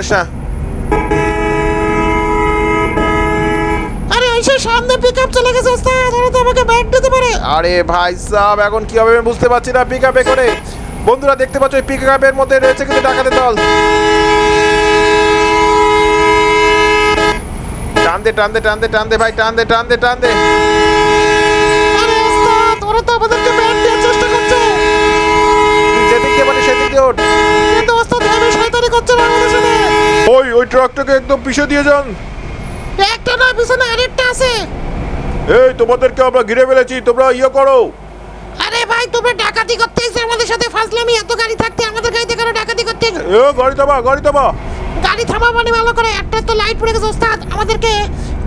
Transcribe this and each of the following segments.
করিস। না আরে ওই সে সামনে পিকআপ চলে গেছে ওস্তাদ। ওরা তো আমাকে ব্যাগ দিতে পারে। আরে ভাই সাহেব এখন কি হবে আমি বুঝতে পারছি না পিক আপে করে। বন্ধুরা দেখতে পাচ্ছ এই পিক আপের মধ্যে রয়েছে কিন্তু ডাকাতের দল। টান দে টান দে টান দে টান দে ভাই টান দে টান দে টান দে আরে ওস্তাদ ওরা তো আমাদেরকে ব্যাগ দেওয়ার চেষ্টা করছে। যেদিক দিয়ে পারিস সেদিক দিয়ে ওঠ। কিন্তু ওস্তাদ আমি শয়তানি করছে ট্রাকটাকে একদম পিছিয়ে দিয়ে যান। একটা না পিছনে আরেকটা আছে। এই তোমাদেরকে আমরা ঘিরে ফেলেছি তোমরা ইয়ে করো। আরে ভাই তোমরা ডাকাতি করতে এসে আমাদের সাথে ফাজলামি এত গাড়ি থাকতে আমাদের গাড়িতে কেন ডাকাতি করতে? এ গাড়ি থামা গাড়ি থামা। গাড়ি থামা মানে ভালো করে একটা তো লাইট পড়ে গেছে ওস্তাদ। আমাদেরকে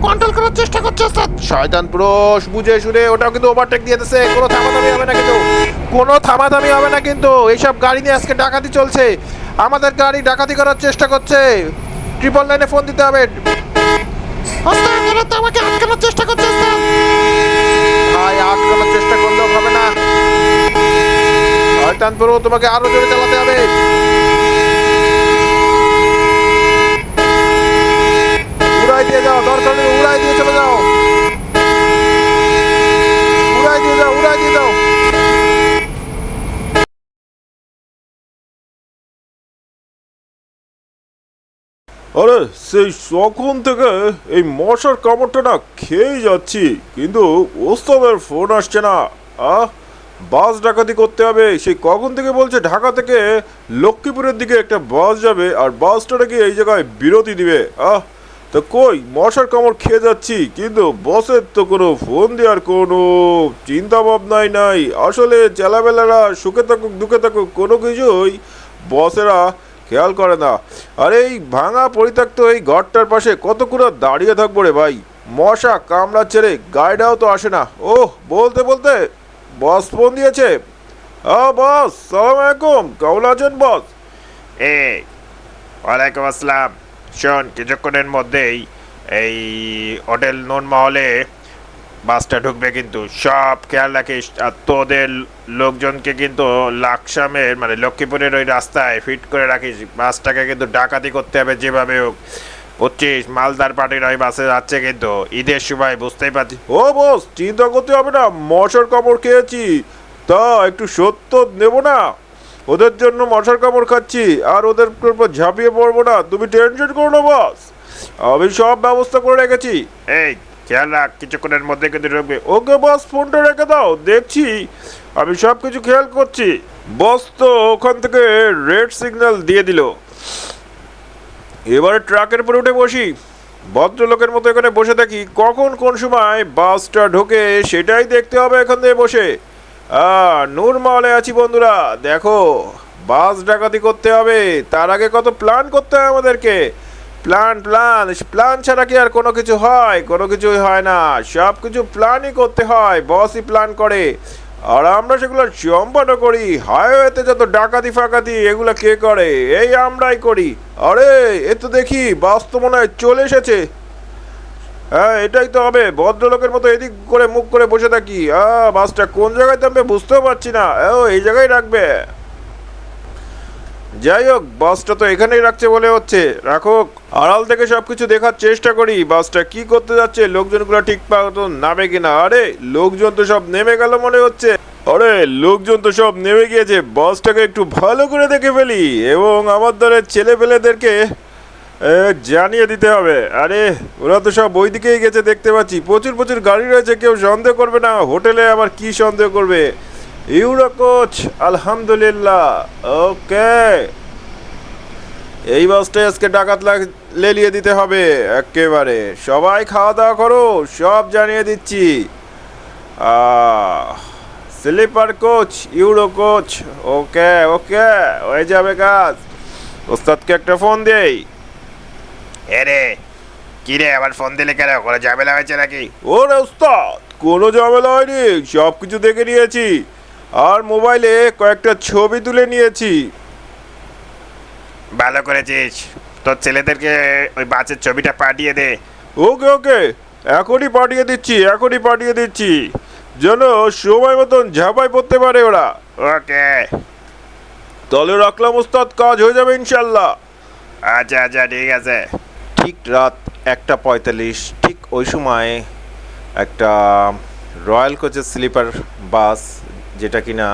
কন্ট্রোল করার চেষ্টা করছে ওস্তাদ। শয়তান পুরুষ বুঝে শুনে ওটাও কিন্তু ওভারটেক দিয়ে দিতেছে কোনো থামাথামি হবে না কিন্তু। কোনো থামাথামি হবে না কিন্তু। এইসব গাড়ি নিয়ে আজকে ডাকাতি চলছে। আমাদের গাড়ি ডাকাতি করার চেষ্টা করছে। ট্রিপল লাইনে ফোন দিতে হবে। তো আমাকে আটকানোর চেষ্টা করছে ভাই আটকানোর চেষ্টা করলেও হবে না। শয়তান পুরো তোমাকে আরও জোরে চালাতে হবে। উড়াই দিয়ে যাও দরকার উড়াই দিয়ে চলে যাও উড়াই দিয়ে যাও উড়াই দিয়ে যাও আরে, সেই সখন থেকে এই মশার কামড়টা না খেয়েই যাচ্ছি, কিন্তু ওস্তাদের ফোন আসছে না। আহ, বাস ডাকাতি করতে হবে। সেই কখন থেকে বলছে ঢাকা থেকে লক্ষ্মীপুরের দিকে একটা বাস যাবে, আর বাসটা নাকি এই জায়গায় বিরতি দিবে। আহ, তো কই, মশার কামড় খেয়ে যাচ্ছি, কিন্তু বসের তো কোনো ফোন দেওয়ার কোনো চিন্তা ভাবনাই নাই। আসলে চেলাবেলারা সুখে থাকুক, দুঃখে থাকুক, কোনো কিছুই বসেরা খেয়াল করে না। আর এই ভাঙা পরিত্যক্ত এই ঘরটার পাশে কত দাঁড়িয়ে থাকব রে ভাই। মশা কামড়া ছেড়ে গাড়িটাও তো আসে না। ওহ, বলতে বলতে বস ফোন দিয়েছে। ও বস, সালাম আলাইকুম। কেমন আছেন, বস? এই, ওয়ালাইকুম আসসালাম। শোন, কিছুক্ষণের মধ্যেই এই হোটেল নুন মহলে বাসটা ঢুকবে কিন্তু সব খেয়াল রাখিস আর তোদের লোকজনকে কিন্তু লাকসামের মানে লক্ষ্মীপুরের ওই রাস্তায় ফিট করে রাখিস। বাসটাকে কিন্তু ডাকাতি করতে হবে যেভাবে হোক। বুঝছিস? মালদার পার্টির ওই বাসে যাচ্ছে কিন্তু ঈদের সময় বুঝতেই পারছিস? ও বস চিন্তা করতে হবে না মশার কামড় খেয়েছি। তা একটু সত্য নেব না? ওদের জন্য মশার কামড় খাচ্ছি আর ওদের উপর ঝাঁপিয়ে পড়ব না। তুমি টেনশন করো না বস। আমি সব ব্যবস্থা করে রেখেছি। এই খেয়াল রাখ, কিছুক্ষণের মধ্যে কিন্তু ঢুকবে। ওকে বস, ফোনটা রেখে দাও, দেখছি। আমি সব কিছু খেয়াল করছি। বস তো ওখান থেকে রেড সিগন্যাল দিয়ে দিল। এবারে ট্রাকের উপরে উঠে বসি। ভদ্রলোকের মতো এখানে বসে থাকি কখন কোন সময় বাসটা ঢোকে সেটাই দেখতে হবে এখান থেকে বসে। আহ নূর মহলে আছি বন্ধুরা, দেখো, বাস ডাকাতি করতে হবে। তার আগে কত প্ল্যান করতে হয় আমাদেরকে? প্ল্যান প্ল্যান প্ল্যান ছাড়া কি আর কোনো কিছু হয়? কোনো কিছুই হয় না। সব কিছু প্ল্যানই করতে হয় বসই প্ল্যান করে। আর আমরা সেগুলো সম্পন্ন করি। হাইওয়েতে যত ডাকাতি ফাকাতি, এগুলো কে করে? এই আমরাই করি। আরে, এ তো দেখি বাস তো মনে হয় চলে এসেছে। হ্যাঁ এটাই তো হবে। ভদ্রলোকের মতো এদিক করে মুখ করে বসে থাকি। বাসটা কোন জায়গায় থামবে বুঝতেও পারছি না। ও, এই জায়গায় রাখবে। যাই হোক, বাসটা তো এখানেই রাখছে বলে হচ্ছে। রাখুক আড়াল থেকে সবকিছু দেখার চেষ্টা করি, বাসটা কি করতে যাচ্ছে, লোকজনগুলো ঠিক মতো নামে কিনা? আরে, লোকজন তো সব নেমে গেল মনে হচ্ছে। আরে, লোকজন তো সব নেমে গিয়েছে, বাসটাকে একটু ভালো করে দেখে ফেলি, এবং আমার দলের ছেলে পেলেদেরকে জানিয়ে দিতে হবে। আরে, ওরা তো সব ওই দিকেই গেছে দেখতে পাচ্ছি। প্রচুর প্রচুর গাড়ি রয়েছে, কেউ সন্দেহ করবে না, হোটেলে আবার কি সন্দেহ করবে? ইউরো কোচ আলহামদুলিল্লাহ ওকে এই বাসটাই আজকে ডাকাত লেলিয়ে দিতে হবে একেবারে। সবাই খাওয়া দাওয়া করো সব জানিয়ে দিচ্ছি। Sleeper coach euro coach okay okay হয়ে যাবে কাজ। ওস্তাদকে একটা ফোন দেই। এ রে কি রে আবার ফোন দিলে কেন? কোনো ঝামেলা হয়েছে নাকি? ওরে ওস্তাদ কোনো ঝামেলা হয়নি সব কিছু দেখে নিয়েছি। আর মোবাইলে কয়েকটা ছবি তুলে নিয়েছি। ভালো করেছিস। তোর ছেলেদেরকে ওই বাসের ছবিটা পাঠিয়ে দে। ওকে ওকে। এখনই পাঠিয়ে দিচ্ছি এখনই পাঠিয়ে দিচ্ছি। যেন সময় মতন ঝাঁপাই পড়তে পারে ওরা। ওকে। তাহলে রাখলাম ওস্তাদ কাজ হয়ে যাবে ইনশাল্লাহ আচ্ছা আচ্ছা ঠিক আছে। ঠিক রাত একটা পঁয়তাল্লিশ ঠিক ওই সময় একটা রয়্যাল কোচের স্লিপার বাস যেটা কিনা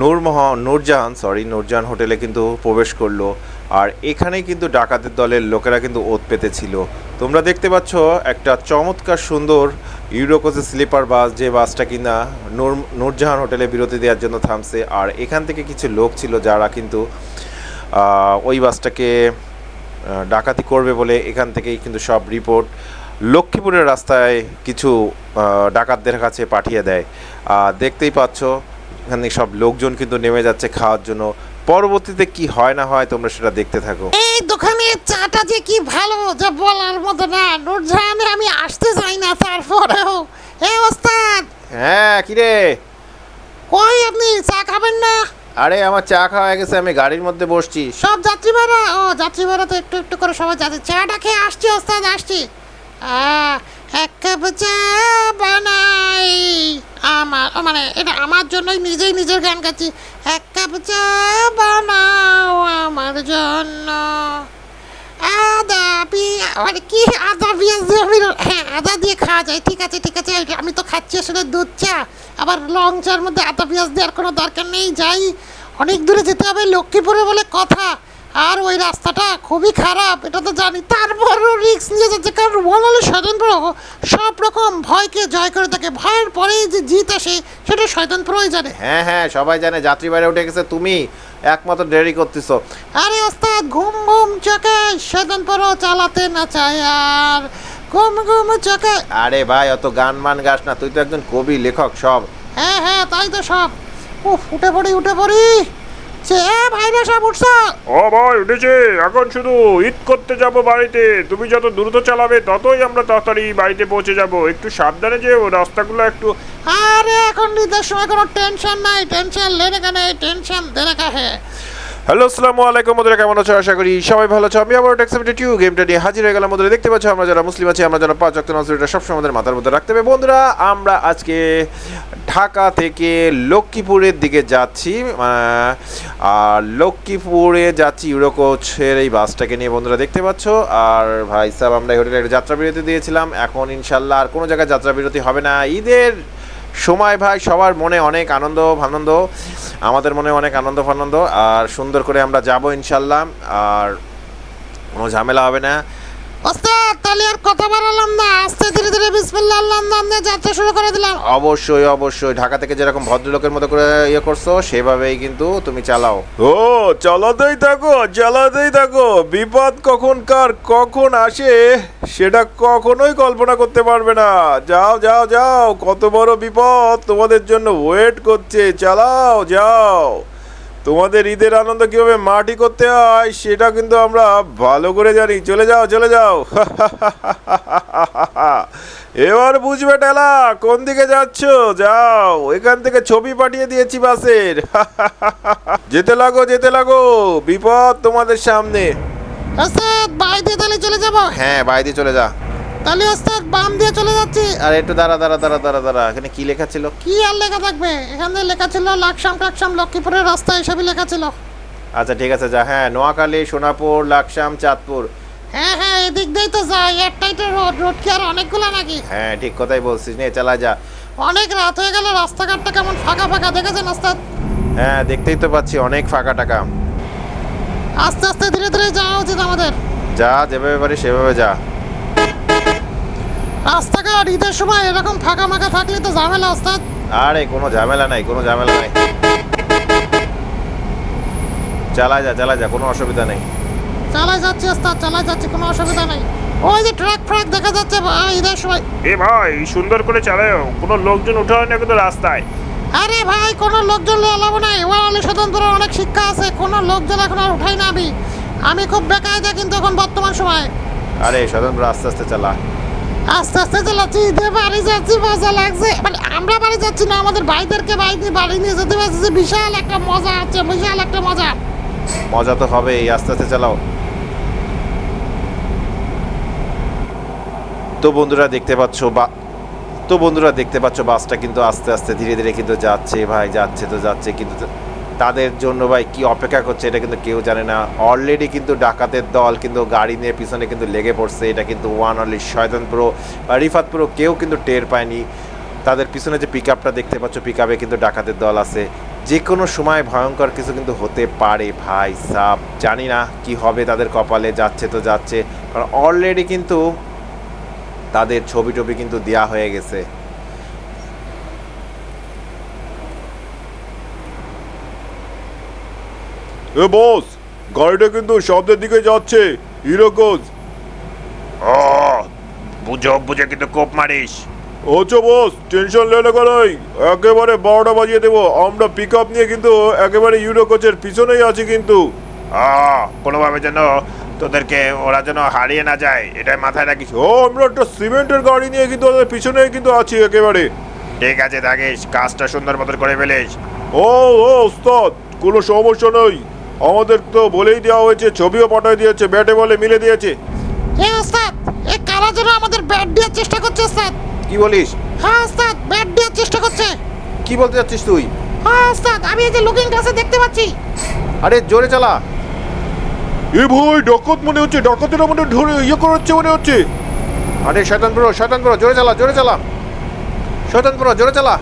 নূরমহ, নূরজাহান সরি নূরজাহান হোটেলে কিন্তু প্রবেশ করল। আর এখানেই কিন্তু ডাকাতের দলের লোকেরা কিন্তু ওত পেতেছিল। তোমরা দেখতে পাচ্ছ একটা চমৎকার সুন্দর ইউরোকোচের স্লিপার বাস, যে বাসটা কিনা নূর, নূরজাহান হোটেলে বিরতি দেওয়ার জন্য থামছে। আর এখান থেকে কিছু লোক ছিল যারা কিন্তু ওই বাসটাকে ডাকাতি করবে বলে এখান থেকেই কিন্তু সব রিপোর্ট লক্ষ্মীপুরের রাস্তায় কিছু ডাকাতদের কাছে পাঠিয়ে দেয়। আর দেখতেই পাচ্ছ এখানে সব লোকজন কিন্তু নেমে যাচ্ছে খাওয়ার জন্য। পরবর্তীতে কি হয় না হয় তোমরা সেটা দেখতে থাকো। এই দোকানের চাটা যে কি ভালো যা বলার মতো না। নুরজাহানে আমি আসতে চাই না তারপরেও। এ ওস্তাদ! হ্যাঁ কিরে? কই আপনি? চা খাবেন না? আরে আমার চা খাওয়া হয়ে গেছে আমি গাড়ির মধ্যে বসছি। সব যাত্রী ভাড়া ও যাত্রী ভাড়া তো একটু একটু করে সবাই যাচ্ছে। চাটা খেয়ে আসছি ওস্তাদ আসছি। এক কাপ চা বানাই। আমার মানে এটা আমার জন্যই নিজেই নিজের গান গাচ্ছি। এক কাপ চা বানাও আমার জন্য। আদা পিয়া মানে কি আদা, পেঁয়াজ দিয়ে হ্যাঁ আদা দিয়ে খাওয়া যায়। ঠিক আছে ঠিক আছে আমি তো খাচ্ছি আসলে দুধ চা। আবার লং চার মধ্যে আদা, পেঁয়াজ দেওয়ার কোনো দরকার নেই, যাই। অনেক দূরে যেতে হবে, লক্ষ্মীপুরে বলে কথা। আর ওই রাস্তাটা খুবই খারাপ এটা তো জানি। তারপরও রিস্ক নিয়ে যাচ্ছে কারণ বলালে স্বতন্ত্র সব রকম ভয়কে জয় করে থাকে। ভয়ের পরেই যে জিত আসে সেটা স্বতন্ত্রই জানে। হ্যাঁ হ্যাঁ সবাই জানে যাত্রী বাইরে উঠে গেছে তুমি একমাত্র দেরি করতেছো। আরে ওস্তাদ ঘুম ঘুম চোখে সেদিন পরও চালাতে না চায় আর। ঘুম ঘুম চোখে। আরে ভাই অত গান মান গাস না তুই তো একজন কবি লেখক সব। হ্যাঁ হ্যাঁ তাই তো সব। উফ উঠে পড়ি উঠে পড়ি। সে ভাইরা সব উঠছ। ও ভাই উঠেছে। এখন শুধু ঈদ করতে যাব বাড়িতে। তুমি যত দ্রুত চালাবে ততই আমরা তাড়াতাড়ি বাড়িতে পৌঁছে যাব। একটু সাবধানে যেও রাস্তাগুলো একটু আরে এখন ঈদের সময় কোনো টেনশন নাই। টেনশন লেনে কেন? টেনশন দেনে কা হ্যাঁ হ্যালো, আসসালামু আলাইকুম বন্ধুরা, কেমন আছো? আশা করি সবাই ভালো আছো। আমি আবার টেক্সিমিটি টিউ গেমটা নিয়ে হাজির হয়ে গেলাম। বন্ধুরা, দেখতে পাচ্ছ, আমরা যারা মুসলিম আছি, আমরা যারা পাঁচ অক্ট নজরটা সবসময় আমাদের মাথার মধ্যে রাখতে হবে। বন্ধুরা, আমরা আজকে ঢাকা থেকে লক্ষ্মীপুরের দিকে যাচ্ছি। আর লক্ষ্মীপুরে যাচ্ছি ইউরোকোচের এই বাসটাকে নিয়ে বন্ধুরা, দেখতে পাচ্ছ। আর ভাই সাহেব, আমরা এই হোটেলে একটা যাত্রা বিরতি দিয়েছিলাম। এখন ইনশাল্লাহ আর কোনো জায়গায় যাত্রা বিরতি হবে না। ঈদের সময় ভাই, সবার মনে অনেক আনন্দ ফানন্দ আমাদের মনে অনেক আনন্দ ফানন্দ আর সুন্দর করে আমরা যাব ইনশাল্লাহ। আর কোনো ঝামেলা হবে না। ওস্তাদ তাহলে আর কথা বাড়ালাম না। আস্তে ধীরে ধীরে বিসমিল্লাহ আল্লাহ নাম নিয়ে যাত্রা শুরু করে দিলাম। অবশ্যই অবশ্যই। ঢাকা থেকে যেরকম ভদ্রলোকের মতো করে ইয়ে করছ সেভাবেই কিন্তু তুমি চালাও। ও চালাতেই থাকো চালাতেই থাকো। বিপদ কখন কার কখন আসে সেটা কখনোই কল্পনা করতে পারবে না। যাও যাও যাও কত বড় বিপদ তোমাদের জন্য ওয়েট করছে। চালাও যাও। তোমাদের ঈদের আনন্দ কীভাবে মাটি করতে হয় সেটা কিন্তু আমরা ভালো করে জানি। চলে যাও চলে যাও। এবার বুঝবে টেলা কোন দিকে যাচ্ছ? যাও এখান থেকে ছবি পাঠিয়ে দিয়েছি বাসের। যেতে লাগো যেতে লাগো বিপদ তোমাদের সামনে। ওস্তাদ বাই তাহলে চলে যাব? হ্যাঁ বাইরে চলে যা। তাহলে ওস্তাদ বাম দিয়ে চলে যাচ্ছি। আর একটু দাঁড়া দাঁড়া দাঁড়া দাঁড়া দাঁড়া এখানে কি লেখা ছিল? কি আর লেখা থাকবে? এখানে লেখা ছিল লাকসাম টাকসাম লক্ষ্মীপুরের রাস্তা এসবই লেখা ছিল। আচ্ছা ঠিক আছে যা হ্যাঁ নোয়াখালী সোনাপুর লাকসাম চাঁদপুর। হ্যাঁ হ্যাঁ এদিক দিয়েই তো যাই একটাই তো রোড রোড কি আর অনেকগুলো নাকি? হ্যাঁ ঠিক কথাই বলছিস নে চালা যা। অনেক রাত হয়ে গেল রাস্তাঘাটটা কেমন ফাঁকা ফাঁকা দেখেছেন ওস্তাদ হ্যাঁ দেখতেই তো পাচ্ছি অনেক ফাঁকা টাকা। আস্তে আস্তে ধীরে ধীরে যাওয়া উচিত আমাদের। যা যেভাবে পারি সেভাবে যা। রাস্তাঘাট ঈদের সময় এরকম ফাঁকা ফাঁকা থাকলে তো ঝামেলা ওস্তাদ। আরে কোনো ঝামেলা নাই কোনো ঝামেলা নাই। চালা যা চালা যা কোনো অসুবিধা নেই। চালাই যাচ্ছি ওস্তাদ চালাই যাচ্ছি কোনো অসুবিধা নাই। ওই যে ট্রাক ফ্রাক দেখা যাচ্ছে ভাই, ঈদের সময়। এ ভাই সুন্দর করে চালাও কোনো লোকজন উঠে হয় না কিন্তু রাস্তায়। আরে ভাই কোনো লোকজন এলাবো নাই ওয়ালে স্বতন্ত্র অনেক শিক্ষা আছে। কোনো লোকজন এখন আর উঠাই না আমি। আমি খুব বেকায়দা কিন্তু এখন বর্তমান সময়। আরে স্বতন্ত্র আস্তে আস্তে চালা। আস্তে আস্তে চালাচ্ছি বাড়ি যাচ্ছি, মজা লাগছে। মানে আমরা বাড়ি যাচ্ছি না, আমাদের ভাইদেরকে বাড়ি নিয়ে বাড়ি নিয়ে যেতে পারছি বিশাল একটা মজা আছে, বিশাল একটা মজা। মজা তো হবেই, আস্তে আস্তে চালাও। তো বন্ধুরা দেখতে পাচ্ছ বা তো বন্ধুরা দেখতে পাচ্ছ বাসটা কিন্তু আস্তে আস্তে ধীরে ধীরে কিন্তু যাচ্ছে, ভাই যাচ্ছে তো যাচ্ছে কিন্তু তাদের জন্য ভাই কি অপেক্ষা করছে এটা কিন্তু কেউ জানে না। অলরেডি কিন্তু ডাকাতের দল কিন্তু গাড়ি নিয়ে পিছনে কিন্তু লেগে পড়ছে। এটা কিন্তু ওয়ান অনলি শয়তান প্রো রিফাত প্রো কেউ কিন্তু টের পায়নি। তাদের পিছনে যে পিক আপটা দেখতে পাচ্ছ পিক আপে কিন্তু ডাকাতের দল আছে। যে কোনো সময় ভয়ঙ্কর কিছু কিন্তু হতে পারে ভাই সাপ জানি না কি হবে তাদের কপালে, যাচ্ছে তো যাচ্ছে। কারণ অলরেডি কিন্তু তাদের ছবি টবি কিন্তু দেওয়া হয়ে গেছে। এ বস গাড়িটা কিন্তু শব্দের দিকে যাচ্ছে। হিরোকোজ ও বুঝো বুঝে কিন্তু কোপ মারিস। আচ্ছা বস টেনশন লেনে করাই একেবারে বারোটা বাজিয়ে দেবো। আমরা পিক আপ নিয়ে কিন্তু একেবারে ইউরো কোচের পিছনেই আছি কিন্তু। ও কোনোভাবে যেন তোদেরকে ওরা যেন হারিয়ে না যায় এটাই মাথায় রাখিস। ও আমরা একটা সিমেন্টের গাড়ি নিয়ে কিন্তু ওদের পিছনেই কিন্তু আছি একেবারে। ঠিক আছে থাকিস। কাজটা সুন্দর মতো করে ফেলিস। ও ও ওস্তাদ কোনো সমস্যা নেই। আমাদের তো বলেই দেওয়া হয়েছে ছবিও পাঠিয়ে দিয়েছে ব্যাটে বলে মিলে দিয়েছে। এ ওস্তাদ এ কারা যেন আমাদের ব্যাট দেওয়ার চেষ্টা করছে ওস্তাদ? কি বলিস? হ্যাঁ ওস্তাদ ব্যাট দেওয়ার চেষ্টা করছে। কি বলতে চাচ্ছিস তুই? হ্যাঁ ওস্তাদ আমি এই যে লুকিং গ্লাসে দেখতে পাচ্ছি। আরে জোরে চালা। এ ভাই ডাকাত মনে হচ্ছে ডাকাতেরা মনে ধরে ইয়ে করাচ্ছে মনে হচ্ছে। আরে শয়তান ব্রো শয়তান ব্রো জোরে চালা জোরে চালা। শয়তান ব্রো জোরে চালা।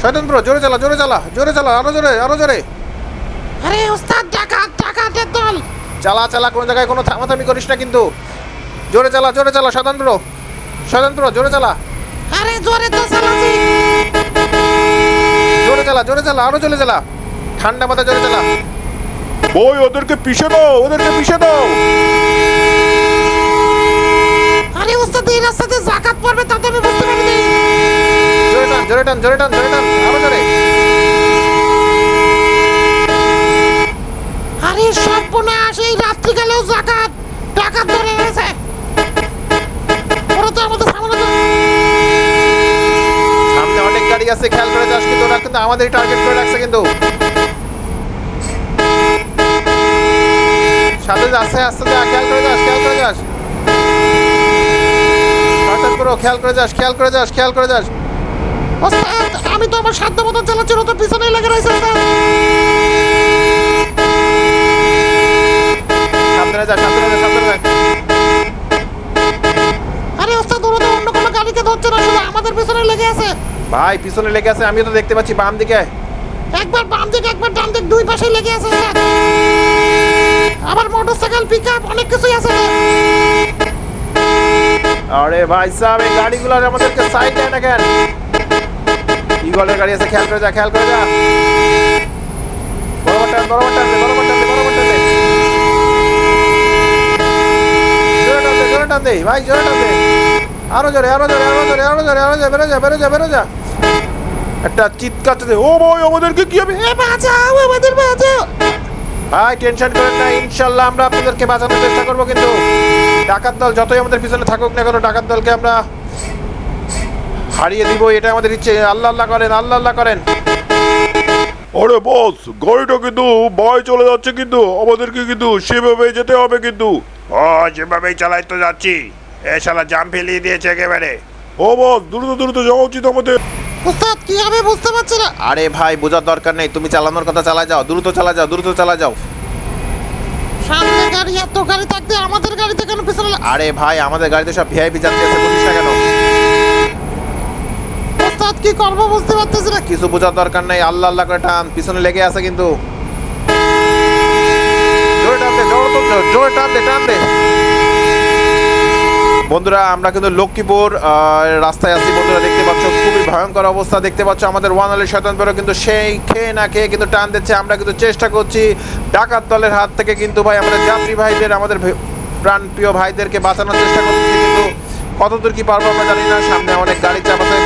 শয়তান ব্রো জোরে চালা জোরে চালা জোরে চালা আরও জোরে আরও জোরে। আরে ওস্তাদ ডাকাত ডাকাতের দল। চালা চালা কোনো জায়গায় কোনো থামাথামি করিস না কিন্তু। জোরে চালা জোরে চালা শয়তান প্রো শয়তান প্রো জোরে চালা। আরে জোরে তো চালাচ্ছি জোরে চালা জোরে চালা আরও জোরে চালা। ঠান্ডা মাথা জোরে চালা। ওই ওদেরকে পিষে দাও ওদেরকে পিষে দাও। আরে ওস্তাদ এই রাস্তাতে জাকাত পড়বে তাতে আমি বুঝতে পারিনি জোরে টান জোরে টান জোরে টান জোরে টান আরও জোরে। আরে সর্বনাশ এই রাত্রিকালেও জাকাত ডাকাত ধরে গেছে। ওরা তো আমাদের সামনে সামনে অনেক গাড়ি আছে খেয়াল করে যাস কিন্তু ওরা টার্গেট করে রাখছে কিন্তু। সাথে যাচ্ছে আস্তে যা খেয়াল করে যাস খেয়াল করে যাস। হঠাৎ করো খেয়াল করে যাস খেয়াল করে যাস খেয়াল করে যাস। আমি তো আমার সাধ্য মতো চালাচ্ছি ও তো পিছনেই লেগে রয়েছে ওস্তাদ সাবধানে যা সাবধানে যা সাবধানে আরে ওস্তাদ ওরা তো অন্য কোনো গাড়িকে ধরছে না শুধু আমাদের পিছনে লেগে আছে। ভাই পিছনে লেগে আছে আমিও তো দেখতে পাচ্ছি বাম দিকে। একবার বাম দিক একবার ডান দিক দুই পাশে লেগে আছে আবার মোটরসাইকেল পিক আপ অনেক কিছুই আছে। আরে ভাই সাহেব এই গাড়িগুলো আমাদেরকে সাইড দেয় না কেন? ইগলের গাড়ি আছে খেয়াল করে যা খেয়াল করে যা। টান বরাবর টান দে, বরাবর টান দে, বরাবর টান দে। জোরে টান একটা চিৎকার ও ভাই, আমাদেরকে কি হবে? বাঁচাও, আমাদের বাঁচাও। ভাই, টেনশন করেন না, ইনশাল্লাহ আমরা আপনাদেরকে বাঁচানোর চেষ্টা করব, কিন্তু ডাকাত দল যতই আমাদের পিছনে থাকুক না কেন, ডাকাত দলকে আমরা হারিয়ে দিব, এটা আমাদের ইচ্ছে। আল্লাহ আল্লাহ করেন, আল্লাহ আল্লাহ করেন। আরে বস গাড়িটা কিন্তু বাই চলে যাচ্ছে কিন্তু, আমাদেরকে কিন্তু সেভাবে যেতে হবে কিন্তু। ও যেভাবেই চালাই তো যাচ্ছি। এ শালা জাম ফেলিয়ে দিয়েছে একেবারে। ও বস দ্রুত দ্রুত যাওয়া উচিত আমাদের। ওস্তাদ কি হবে বুঝতে পারছি না। আরে ভাই বোঝার দরকার নেই। তুমি চালানোর কথা চালা যাও। দ্রুত চালা যাও দ্রুত চালা যাও। সামনে গাড়ি এত গাড়ি থাকতে আমাদের গাড়িতে কেন পিছনে আরে ভাই আমাদের গাড়িতে সব ভিআইপি যাত্রী আছে বুঝিস না কেন? ওস্তাদ কি করব বুঝতে পারতেছি না। কিছু বোঝার দরকার নেই। আল্লাহ আল্লাহ করে টান। পিছনে লেগে আছে কিন্তু। জোরে টান দে টান দে বন্ধুরা, আমরা কিন্তু লক্ষ্মীপুর রাস্তায় আছি। বন্ধুরা, দেখতে পাচ্ছ, খুবই ভয়ঙ্কর অবস্থা। দেখতে পাচ্ছ, আমাদের ওয়ান আলী শয়তান কিন্তু সেই খেয়ে না খেয়ে কিন্তু টান দিচ্ছে। আমরা কিন্তু চেষ্টা করছি ডাকাত দলের হাত থেকে কিন্তু ভাই, আমাদের যাত্রী ভাইদের, আমাদের প্রাণ প্রিয় ভাইদেরকে বাঁচানোর চেষ্টা করতেছি। কিন্তু কতদূর কি পারব আমরা জানি না। সামনে অনেক গাড়ি চাপাতে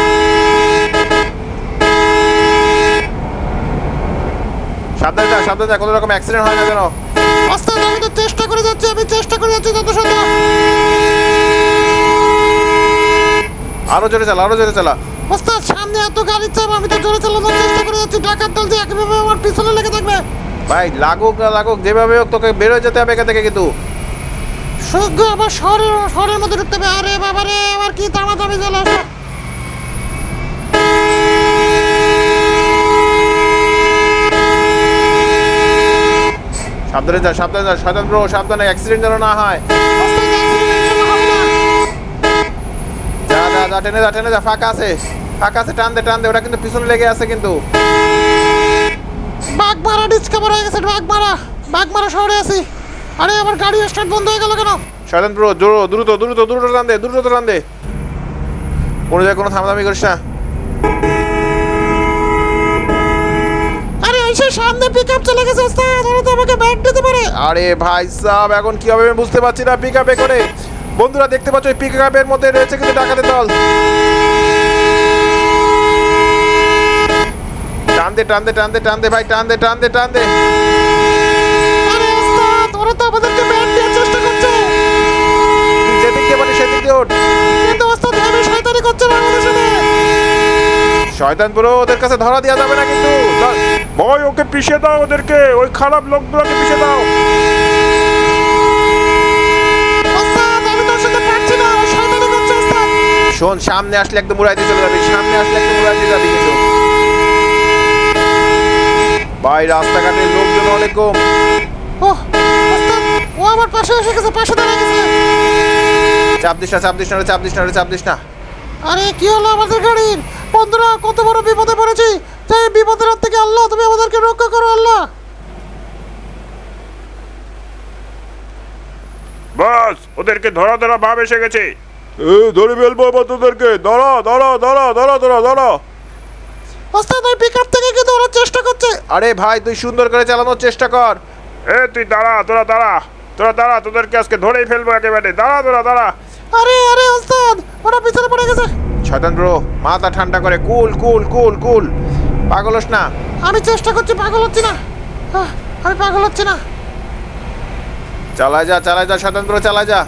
সাবধানে যা সাবধানে যা, কোনো রকম অ্যাক্সিডেন্ট হয় না যেন। ওস্তাদ আমি তো চেষ্টা করে যাচ্ছি আমি চেষ্টা করে যাচ্ছি যত সত্য আরও জোরে চালা আরও জোরে চালা। ওস্তাদ সামনে এত গাড়ি চাপ আমি তো জোরে চালানোর চেষ্টা করে যাচ্ছি। ডাকাত দল যে একভাবে আমার পিছনে লেগে থাকবে। ভাই লাগুক না লাগুক যেভাবে হোক তোকে বেরোয় যেতে হবে এখান থেকে কিন্তু। সজ্ঞ আবার শহরের শহরের মধ্যে ঢুকতে হবে। আরে বাবা রে আবার কি দামি চলে আসো? সাবধানে যা সাবধানে যা শয়তান ব্রো সাবধানে অ্যাক্সিডেন্ট যেন না হয়। যা যা যা টেনে যা টেনে যা ফাঁকা আছে ফাঁকা আছে টান দে টান দে ওটা কিন্তু পিছনে লেগে আছে কিন্তু। বাঘ মারা ডিসকাভার হয়ে গেছে বাঘ মারা বাঘ মারা শহরে আছি। আরে আমার গাড়ি স্টার্ট বন্ধ হয়ে গেল কেন? শয়তান ব্রো দ্রুত দ্রুত দ্রুত দ্রুত টান দে দ্রুত টান দে। কোনো জায়গায় কোনো থামাথামি করিস না আরে এই সেই সামনে পিক আপ চলে গেছে ওস্তাদ। ওরা তো আমাকে ব্যাগ দিতে পারে। আরে ভাই সাহেব এখন কি হবে আমি বুঝতে পারছি না পিক আপে করে। বন্ধুরা দেখতে পাচ্ছ পিক আপের মধ্যে রয়েছে কিন্তু ডাকাতের দল। টান দে টান দে টান দে টান দে ভাই টান দে টান দে টান দে আরে ওস্তাদ ওরা তো আমাদেরকে ব্যাগ দেওয়ার চেষ্টা করছে। তুই যেদিক দিয়ে পারিস সেদিক দিয়ে ওঠ। কিন্তু ওস্তাদ আমি শয়তানি করছে না আমাদের সাথে। শয়তান পুরো ওদের কাছে ধরা দেওয়া যাবে না কিন্তু। ভাই ওকে পিষে দাও ওদেরকে। ওই খারাপ লোকগুলোকে পিষে দাও। শোন সামনে আসলে একদম উড়াই দিয়ে চলে যাবি। সামনে আসলে একদম উড়াই দিয়ে যাবি কিন্তু। ভাই রাস্তাঘাটের লোকজন অনেক কম। ও ও আমার পাশে এসে গেছে পাশে দাঁড়িয়ে গেছে। চাপ দিস না চাপ দিস না চাপ দিস না চাপ দিস না। আরে কি হলো আমাদের গাড়ির? বন্ধুরা কত বড় বিপদে পড়েছি। তাই এই বিপদের হাত থেকে আল্লাহ তুমি আমাদেরকে রক্ষা করো আল্লাহ। বস ওদেরকে ধরা ধরা ভাব এসে গেছে। ধরে ফেলব এবার তোদেরকে। দাঁড়া দাঁড়া দাঁড়া দাঁড়া দাঁড়া দাঁড়া। ওস্তাদ ওই পিক আপ থেকে কিন্তু ওরা চেষ্টা করছে। আরে ভাই তুই সুন্দর করে চালানোর চেষ্টা কর। এ তুই দাঁড়া তোরা দাঁড়া তোরা দাঁড়া তোদেরকে আজকে ধরেই ফেলব একেবারে। দাঁড়া তোরা দাঁড়া। আরে আরে ওস্তাদ ওরা পিছনে পড়ে গেছে। শয়তান ব্রো মাথা ঠান্ডা করে কুল কুল কুল কুল। পাগল হোস না। আমি চেষ্টা করছি পাগল হচ্ছি না। আমি পাগল হচ্ছি না। চালায় যা চালায় যা স্বতন্ত্র চালায় যা।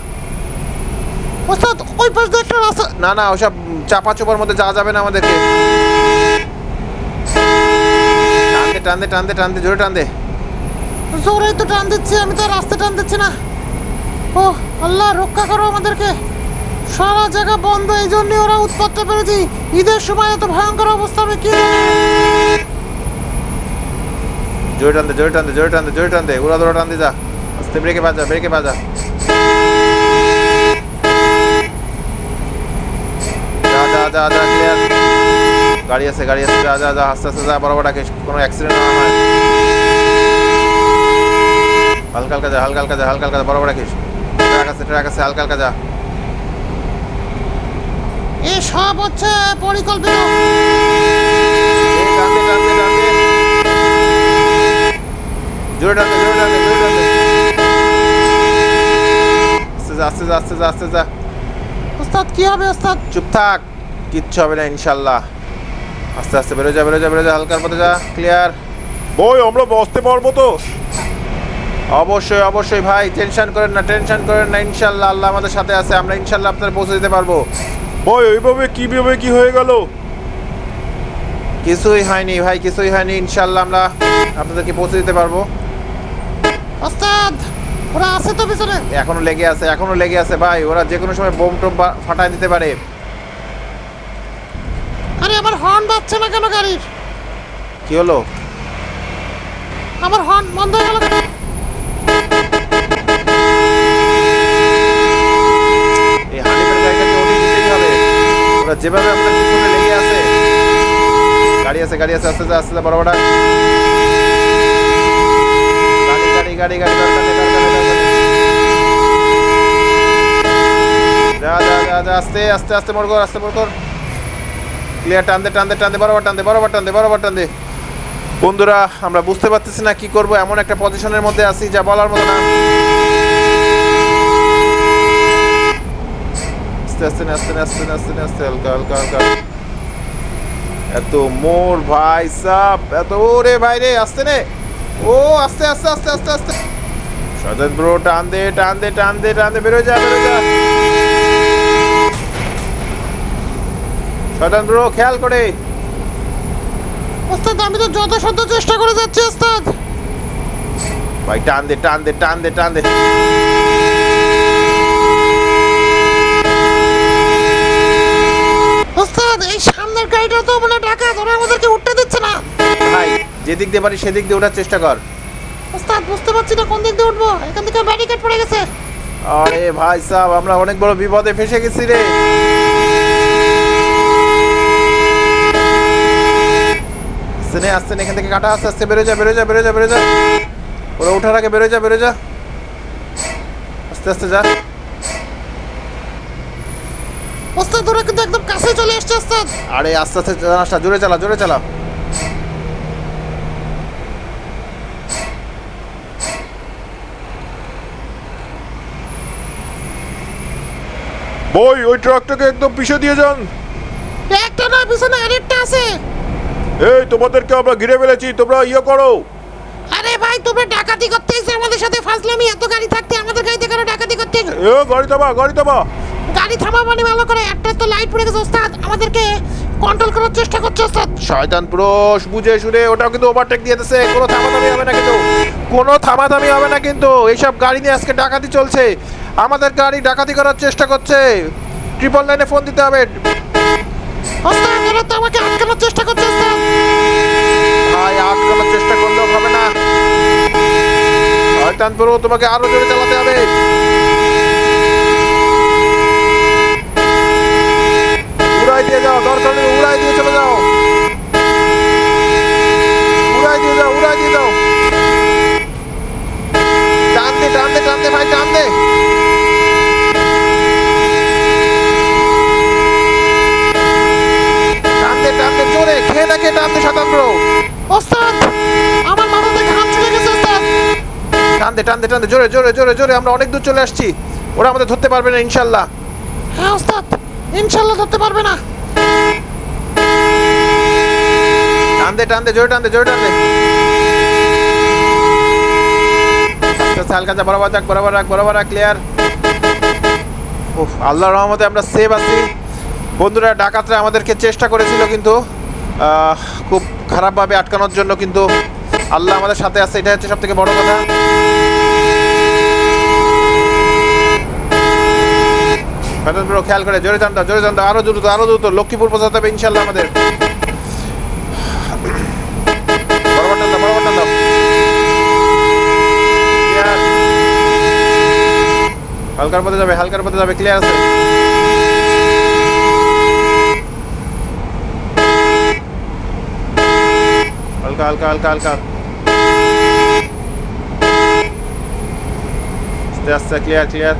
ওস্তাদ ওই পাশ দিয়ে একটা রাস্তা না না ওসব চাপা চোপার মধ্যে যাওয়া যাবে না আমাদেরকে। টানতে টানতে টানদে টানদে জোরে টানতে। জোরে তো টান দিচ্ছি আমি তো রাস্তা টান দিচ্ছি না। ও আল্লাহ রক্ষা করো আমাদেরকে। সারা জায়গা বন্ধ, এই জন্য ওরা উৎপাতটা পেরেছি। ঈদের সময় এত ভয়ঙ্কর অবস্থা, আমি কি? জোরে টানদে জোরে টানদে জোরে টানদে জোরে টানদে উড়া দৌড়া টানদে যা। আস্তে, ব্রেকে বাজা ব্রেকে বাজা। যা যা গাড়ি আছে গাড়ি আছে, যা যা যা, আস্তে আস্তে যা বরাবর ডাকে। কোনো অ্যাক্সিডেন্ট না হয়। হালকা হালকা যা, হালকা হালকা যা, হালকা হালকা বরাবর রাখিস ট্রাক আছে ট্রাক আছে, হালকা হালকা যা। এ সব হচ্ছে পরিকল্পিত। এই টানদে টানদে টানদে জোরে টানদে জোরে টানদে জোরে টানদে আস্তে যা আস্তে যা আস্তে যা আস্তে যা। ওস্তাদ কি হবে ওস্তাদ? চুপ থাক কিচ্ছু হবে না ইনশাল্লাহ। আস্তে আস্তে বেরো যা বেরো যা বেরো যা হালকার যা ক্লিয়ার আমরা বসতে পারব তো। অবশ্যই অবশ্যই ভাই টেনশন করেন না টেনশন করেন না ইনশাল্লাহ আল্লাহ আমাদের সাথে আছে আমরা ইনশাল্লাহ আপনার পৌঁছে দিতে পারব। ভাই ওইভাবে কীভাবে কি হয়ে গেল? কিছুই হয়নি ভাই কিছুই হয়নি। ইনশাল্লাহ আমরা আপনাদেরকে পৌঁছে দিতে পারব। ওস্তাদ ওরা আছে তো পিছনে? এখনও লেগে আছে এখনও লেগে আছে ভাই। ওরা যে কোনো সময় বোম টোম বা- ফাটায় দিতে পারে। আরে আমার হর্ন বাজছে না কেন গাড়ির? কি হলো? আমার হর্ন বন্ধ হয়ে গেল কেন এই হানিফের গাড়িটাকে ওদিকে দিতেই হবে ওরা যেভাবে আমাদের পিছনে লেগে আছে। গাড়ি আছে গাড়ি আছে, আস্তে আস্তে আস্তে বড় বড়। গাড়ি গাড়ি গাড়ি গাড়ি। যা যা যা আস্তে আস্তে আস্তে, মোড় কর, আস্তে মোড় কর। ক্লিয়ার টানতে টানতে টানতে বরাবর টানতে বরাবর টানতে বরাবর টানতে বন্ধুরা, আমরা বুঝতে পারতেছি না কি করব, এমন একটা পজিশনের মধ্যে আছি, যা বলার মতো না। আস্তে আস্তে আস্তে আস্তে আস্তে আস্তে হালকা হালকা হালকা। এত মোর ভাই সাপ এত ওরে ভাই রে আস্তে নে। ও আস্তে আস্তে আস্তে আস্তে আস্তে। সদত ব্রো টান দে টান দে টান দে টান দে বেরো যা বেরো যা। সদন ব্রো খেয়াল করে। ওস্তাদ আমি তো যথাসাধ্য চেষ্টা করে যাচ্ছি ওস্তাদ। ভাই টান দে টান দে টান দে টান দে ওস্তাদ এই সামনের গাড়িটা তো মানে টাকা ধরে আমাদেরকে উঠতে দিচ্ছে না। ভাই যেদিক দিয়ে পারি সেদিক দিয়ে ওঠার চেষ্টা কর। ওস্তাদ বুঝতে পারছি না কোন দিক দিয়ে উঠবো। এখান থেকে ব্যারিকেড পড়ে গেছে। আরে ভাই সাহেব আমরা অনেক বড় বিপদে ফেসে গেছি রে। আসতে নে আসতে এখান থেকে কাটা আস্তে আস্তে বেরো যা বেরো যা বেরো যা বেরো যা। ওরা ওঠার আগে বেরো যা বেরো যা। আস্তে আস্তে যা ওস্তাদ ওরা কিন্তু একদম কাছে চলে এসছে ওস্তাদ আরে আস্তে আস্তে জানাস না জোরে চালা জোরে চালা বই ওই ট্রাকটাকে একদম পিছিয়ে দিয়ে যান। একটা না পিছনে আরেকটা আছে। এই তোমাদেরকে আমরা ঘিরে ফেলেছি তোমরা ইয়ে করো। আরে ভাই তোমরা ডাকাতি করতে এসে আমাদের সাথে ফাজলামি এত গাড়ি থাকতে আমাদের গাড়িতে কেন ডাকাতি করতে এসে? এ গাড়ি থামা গাড়ি থামা। গাড়ি থামা মানে ভালো করে একটা তো লাইট পড়ে গেছে ওস্তাদ আমাদেরকে কন্ট্রোল করার চেষ্টা করছে ওস্তাদ। শয়তান পুরুষ বুঝে শুনে ওটাও কিন্তু ওভারটেক দিয়ে দিতেছে কোনো থামাথামি হবে না কিন্তু কোনো থামাথামি হবে না কিন্তু। এইসব গাড়ি নিয়ে আজকে ডাকাতি চলছে। আমাদের গাড়ি ডাকাতি করার চেষ্টা করছে। ট্রিপল লাইনে ফোন দিতে হবে। ওস্তাদ ওরা তো আমাকে আটকানোর চেষ্টা করছে ওস্তাদ। ভাই আটকানোর চেষ্টা করলেও হবে না। শয়তান পুরো তোমাকে আরও জোরে চালাতে হবে উড়াই দিয়ে যাও দরকার নেই উড়াই দিয়ে চলে যাও। উড়াই দিয়ে যাও উড়াই দিয়ে যাও। টান দে টান দে টান দে ভাই টান দে। টান দে টান দে জোরে খেয়ে না খেয়ে টান দে bro। ওস্তাদ আমার মাথাতে ঘাম চলে গেছে ওস্তাদ। টান দে টান দে টান দে জোরে জোরে জোরে জোরে আমরা অনেক দূর চলে আসছি। ওরা আমাদের ধরতে পারবে না ইনশাল্লাহ। হ্যাঁ ওস্তাদ ইনশাল্লাহ ধরতে পারবে না। টান দে টান দে জোরে টান দে জোরে টান দে হালকা বরাবর রাখ বরাবর রাখ বরাবর রাখ ক্লিয়ার উফ, আল্লাহর রহমতে আমরা সেভ আছি। বন্ধুরা, ডাকাতরা আমাদেরকে চেষ্টা করেছিল কিন্তু খুব খারাপভাবে আটকানোর জন্য কিন্তু আল্লাহ আমাদের সাথে আছে এটা হচ্ছে সব থেকে বড় কথা। খেয়াল করে, জোরে দাও জোরে দাও আরও দ্রুত আরও দ্রুত, লক্ষ্মীপুর পৌঁছাতে হবে ইনশাল্লাহ আমাদের বরাবর টান দাও বরাবর টান দাও Clear. হালকার পথে যাবে হালকার পথে যাবে ক্লিয়ার আছে? হালকা হালকা হালকা হালকা। আস্তে আস্তে ক্লিয়ার ক্লিয়ার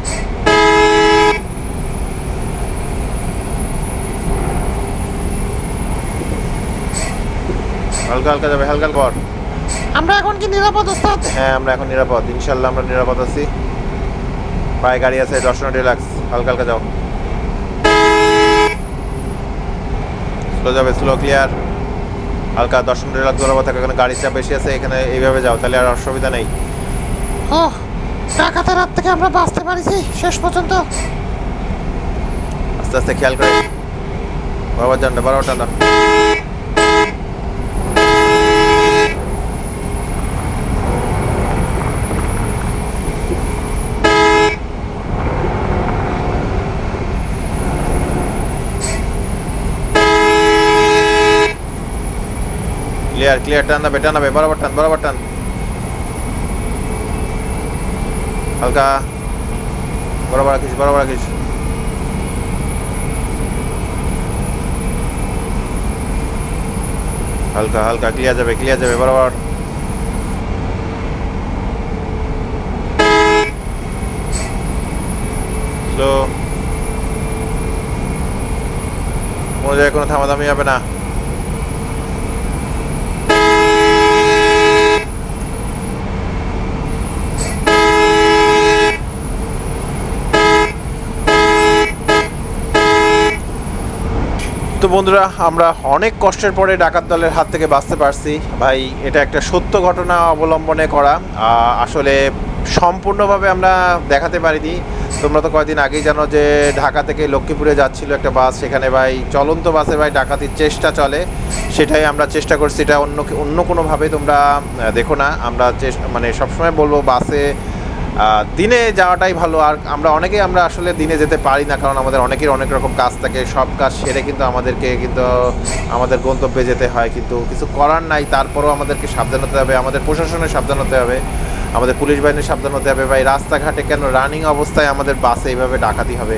হালকা হালকা যাবে হালকা কর আমরা এখন কি নিরাপদ ওস্তাদ হ্যাঁ আমরা এখন নিরাপদ। ইনশাল্লাহ আমরা নিরাপদ আছি। পায়ে গাড়ি আছে দর্শন রিল্যাক্স হালকা হালকা যাও। স্লো যাবে স্লো ক্লিয়ার হালকা দর্শন রিল্যাক্স বরাবর থাকে এখানে গাড়ির চাপ বেশি আছে এখানে এইভাবে যাও তাহলে আর অসুবিধা নেই। ও ডাকাতের হাত থেকে আমরা বাঁচতে পারিছি শেষ পর্যন্ত। আস্তে আস্তে খেয়াল করে। বরাবর জানটা বরাবর টানা ক্লিয়ার ক্লিয়ার টান নাবে টান নাবে বরাবর টান বরাবর টান হালকা। বরাবর রাখিস বরাবর রাখিস হালকা হালকা ক্লিয়ার যাবে ক্লিয়ার যাবে বরাবর স্লো কোনো জায়গায় কোনো থামাথামি হবে না। তো বন্ধুরা, আমরা অনেক কষ্টের পরে ডাকাত দলের হাত থেকে বাঁচতে পারছি। ভাই, এটা একটা সত্য ঘটনা অবলম্বনে করা। আসলে সম্পূর্ণভাবে আমরা দেখাতে পারিনি। তোমরা তো কয়েকদিন আগেই জানো যে ঢাকা থেকে লক্ষ্মীপুরে যাচ্ছিল একটা বাস। সেখানে ভাই চলন্ত বাসে ভাই ডাকাতির চেষ্টা চলে। সেটাই আমরা চেষ্টা করছি। এটা অন্য অন্য কোনোভাবে তোমরা দেখো না। আমরা মানে সবসময় বলব বাসে দিনে যাওয়াটাই ভালো। আর আমরা অনেকেই আমরা আসলে দিনে যেতে পারি না, কারণ আমাদের অনেকের অনেক রকম কাজ থাকে। সব কাজ সেরে কিন্তু আমাদেরকে কিন্তু আমাদের গন্তব্যে যেতে হয়। কিন্তু কিছু করার নাই, তারপরেও আমাদেরকে সাবধান হতে হবে। আমাদের প্রশাসনের সাবধান হতে হবে। আমাদের পুলিশ বাহিনীর সাবধান হতে হবে। বা এই রাস্তাঘাটে কেন রানিং অবস্থায় আমাদের বাসে এইভাবে ডাকাতি হবে?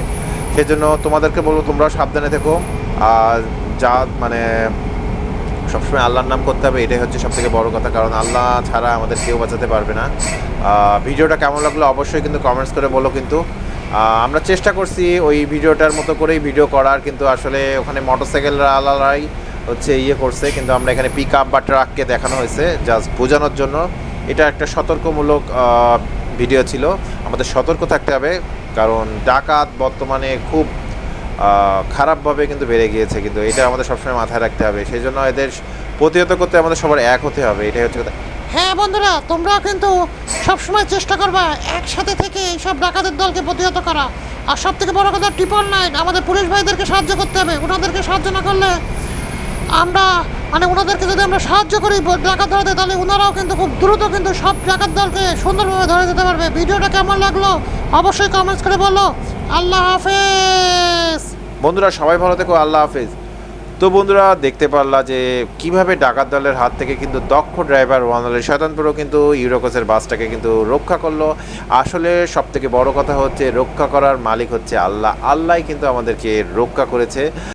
সেজন্য তোমাদেরকে বলব, তোমরাও সাবধানে থেকো। আর যা মানে সবসময় আল্লাহর নাম করতে হবে, এটাই হচ্ছে সব থেকে বড় কথা। কারণ আল্লাহ ছাড়া আমাদের কেউ বাঁচাতে পারবে না। ভিডিওটা কেমন লাগল অবশ্যই কিন্তু কমেন্টস করে বলো কিন্তু। আমরা চেষ্টা করছি ওই ভিডিওটার মতো করেই ভিডিও করার, কিন্তু আসলে ওখানে মোটরসাইকেল আলাদাই হচ্ছে ইয়ে করছে। কিন্তু আমরা এখানে পিক আপ বা ট্রাককে দেখানো হয়েছে জাস্ট বোঝানোর জন্য। এটা একটা সতর্কমূলক ভিডিও ছিল। আমাদের সতর্ক থাকতে হবে, কারণ ডাকাত বর্তমানে খুব খারাপভাবে কিন্তু বেড়ে গিয়েছে, কিন্তু এটা আমাদের সবসময় মাথায় রাখতে হবে। সেই জন্য এদের প্রতিহত করতে আমাদের সবার এক হতে হবে, এটাই হচ্ছে কথা। হ্যাঁ বন্ধুরা, তোমরাও কিন্তু সবসময় চেষ্টা করবা একসাথে থেকে এইসব ডাকাতের দলকে প্রতিহত করা। আর সব থেকে বড় কথা, ট্রিপল নাইন, আমাদের পুলিশ ভাইদেরকে সাহায্য করতে হবে। ওনাদেরকে সাহায্য না করলে আমরা মানে ওনাদেরকে যদি আমরা সাহায্য করি ডাকাত ধরাতে, তাহলে ওনারাও কিন্তু খুব দ্রুত কিন্তু সব ডাকাত দলকে সুন্দরভাবে ধরে যেতে পারবে। ভিডিওটা কেমন লাগল? অবশ্যই কমেন্টস করে বলো। আল্লাহ হাফেজ! বন্ধুরা, সবাই ভালো থেকো, আল্লাহ হাফেজ। তো বন্ধুরা, দেখতে পারলা যে কীভাবে ডাকাত দলের হাত থেকে কিন্তু দক্ষ ড্রাইভার ওয়ানালের শয়তানপুরও কিন্তু ইউরোকসের বাসটাকে কিন্তু রক্ষা করল। আসলে সব থেকে বড় কথা হচ্ছে, রক্ষা করার মালিক হচ্ছে আল্লাহ। আল্লাহ কিন্তু আমাদেরকে রক্ষা করেছে।